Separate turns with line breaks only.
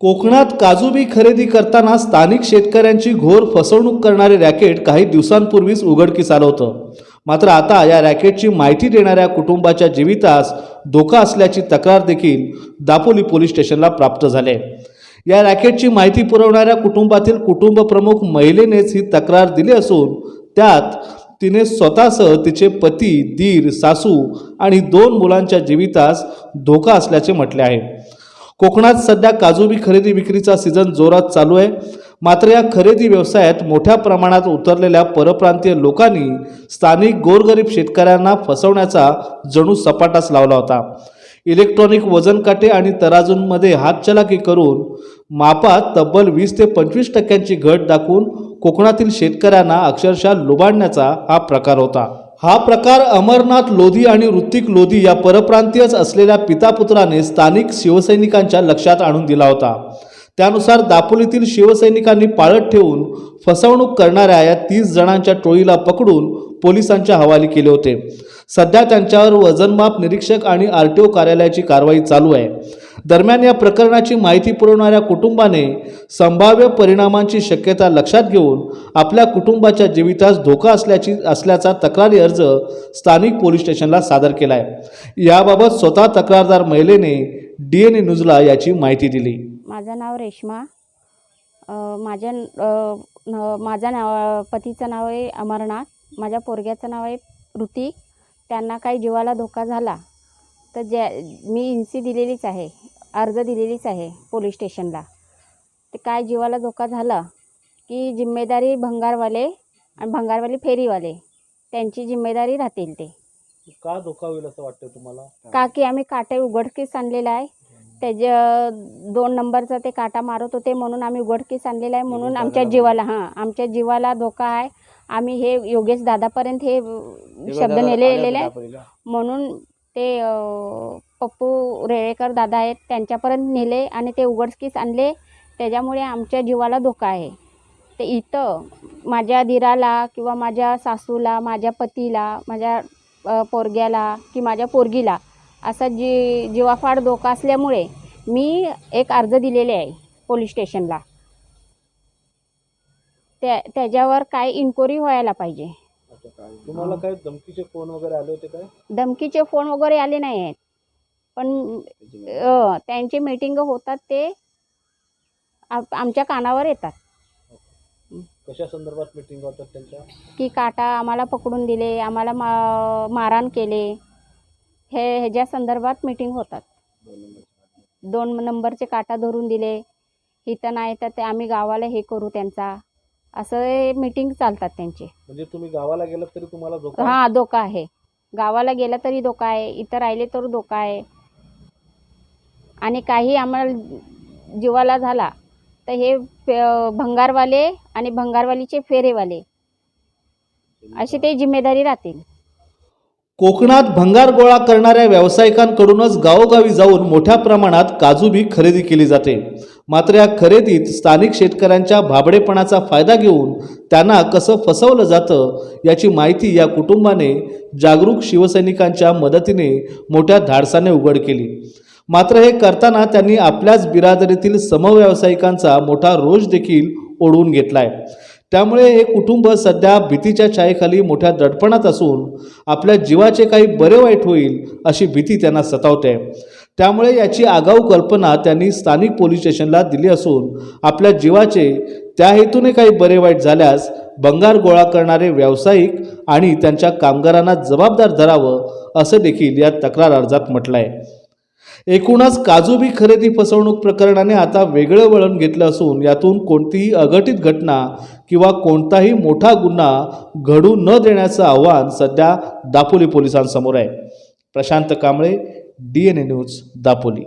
कोकणात काजू बी खरेदी करताना स्थानिक शेतकऱ्यांची घोर फसवणूक करणारे रॅकेट काही दिवसांपूर्वीच उघडकीस आलं होतं. मात्र आता या रॅकेटची माहिती देणाऱ्या कुटुंबाच्या जीवितास धोका असल्याची तक्रार देखील दापोली पोलीस स्टेशनला प्राप्त झाले. या रॅकेटची माहिती पुरवणाऱ्या कुटुंबातील कुटुंब प्रमुख महिलेनेच ही तक्रार दिली असून त्यात तिने स्वतःसह तिचे पती दीर सासू आणि दोन मुलांच्या जीवितास धोका असल्याचे म्हटले आहे. कोकणात सध्या काजू बी खरेदी विक्रीचा सीझन जोरात चालू आहे. मात्र या खरेदी व्यवसायात मोठ्या प्रमाणात उतरलेल्या परप्रांतीय लोकांनी स्थानिक गोरगरीब शेतकऱ्यांना फसवण्याचा जणू सपाटाच लावला होता. इलेक्ट्रॉनिक वजन काटे आणि तराजूंमध्ये हातचलाकी करून मापात तब्बल वीस ते पंचवीस टक्क्यांची घट दाखवून कोकणातील शेतकऱ्यांना अक्षरशः लुबाडण्याचा हा प्रकार होता. हा प्रकार अमरनाथ लोधी आणि ऋतिक लोधी या परप्रांतीयच असलेल्या पितापुत्राने स्थानिक शिवसैनिकांच्या लक्षात आणून दिला होता. त्यानुसार दापोलीतील शिवसैनिकांनी पाळत ठेवून फसवणूक करणाऱ्या या तीस जणांच्या टोळीला पकडून पोलिसांच्या हवाली केले होते. सध्या त्यांच्यावर वजनमाप निरीक्षक आणि आर टी ओ कार्यालयाची कारवाई चालू आहे. दरम्यान या प्रकरणाची माहिती पुरवणाऱ्या कुटुंबाने संभाव्य परिणामांची शक्यता लक्षात घेऊन आपल्या कुटुंबाच्या जीवितास धोका असल्याची असल्याचा तक्रारी अर्ज स्थानिक पोलीस स्टेशनला सादर केला आहे याबाबत स्वतः तक्रारदार महिलेने डी एन ए न्यूजला याची माहिती दिली.
माझं नाव रेश्मा. माझ्या माझ्या नाव पतीचं नाव आहे अमरनाथ. माझ्या पोरग्याचं नाव आहे ऋतिक. त्यांना काही जीवाला धोका झाला तर ज्या मी इन्सी दिलेलीच आहे. अर्ज दिलेलीच आहे पोलीस स्टेशनला. ते काय जीवाला धोका झाला की जिम्मेदारी भंगारवाले आणि भंगारवाले फेरीवाले त्यांची जिम्मेदारी राहतील ते.
का धोका होईल असं वाटतं तुम्हाला?
का की आम्ही काटे उघडकीस आणलेला आहे त्याच्या दोन नंबरचा ते काटा मारत होते म्हणून आम्ही उघडकीस आणलेला आहे म्हणून आमच्या जीवाला हां आमच्या जीवाला धोका आहे. आम्ही हे योगेश दादापर्यंत हे शब्द नेलेले आहे. म्हणून ते अं, पप्पू रेळेकर दादा आहेत त्यांच्यापर्यंत नेले आणि ते उघडकीस आणले. त्याच्यामुळे आमच्या जीवाला धोका आहे. ते इथं माझ्या दिराला किंवा माझ्या सासूला माझ्या पतीला माझ्या पोरग्याला की माझ्या पोरगीला असा जी जीवाफाड धोका असल्यामुळे मी एक अर्ज दिलेले आहे पोलीस स्टेशनला. त्या त्याच्यावर काय इन्क्वायरी व्हायला पाहिजे.
तुम्हाला काय धमकीचे फोन वगैरे आले होते काय?
धमकीचे फोन वगैरे आले नाही आहेत. पण त्यांचे मीटिंग होतात ते आमच्या कानावर येतात.
कशा संदर्भात मिटिंग होतात त्यांच्या?
की काटा आम्हाला पकडून दिले आम्हाला मा मारहाण केले. हे ह्याच्या संदर्भात मीटिंग होतात. दोन नंबरचे. काटा धरून दिले. इथं नाही तर ते आम्ही गावाला हे करू त्यांचा. असं मीटिंग चालतात त्यांचे.
म्हणजे तुम्ही गावाला गेलात तरी तुम्हाला धोका
हां धोका आहे. गावाला गेलं तरी धोका आहे. इथं राहिले तर धोका आहे. आणि काही आम्हाला जीवाला झाला तर हे फे- भंगारवाले आणि भंगारवालीचे फेरेवाले अशी ते जिम्मेदारी राहतील.
कोकणात भंगार गोळा करणाऱ्या व्यावसायिकांकडूनच गावोगावी जाऊन मोठ्या प्रमाणात काजू बी खरेदी केली जाते. मात्र या खरेदीत स्थानिक शेतकऱ्यांच्या भाबडेपणाचा फायदा घेऊन त्यांना कसं फसवलं जातं याची माहिती या कुटुंबाने जागरूक शिवसैनिकांच्या मदतीने मोठ्या धाडसाने उघड केली. मात्र हे करताना त्यांनी आपल्याच बिरादरीतील समव्यावसायिकांचा मोठा रोष देखील ओढवून घेतलाय. त्यामुळे हे कुटुंब सध्या भीतीच्या छायेखाली मोठ्या दडपणात असून आपल्या जीवाचे काही बरे वाईट होईल अशी भीती त्यांना सतावते. त्यामुळे याची आगाऊ कल्पना त्यांनी स्थानिक पोलीस स्टेशनला दिली असून आपल्या जीवाचे त्या हेतूने काही बरे वाईट झाल्यास बंगार गोळा करणारे व्यावसायिक आणि त्यांच्या कामगारांना जबाबदार धरावं असं देखील या तक्रार अर्जात म्हटलं आहे एकूणच काजू बी खरेदी फसवणूक प्रकरणाने आता वेगळं वळण घेतलं असून यातून कोणतीही अघटित घटना किंवा कोणताही मोठा गुन्हा घडू न देण्याचं आव्हान सध्या दापोली पोलिसांसमोर आहे. Prashant Kamble D N A news Dapoli.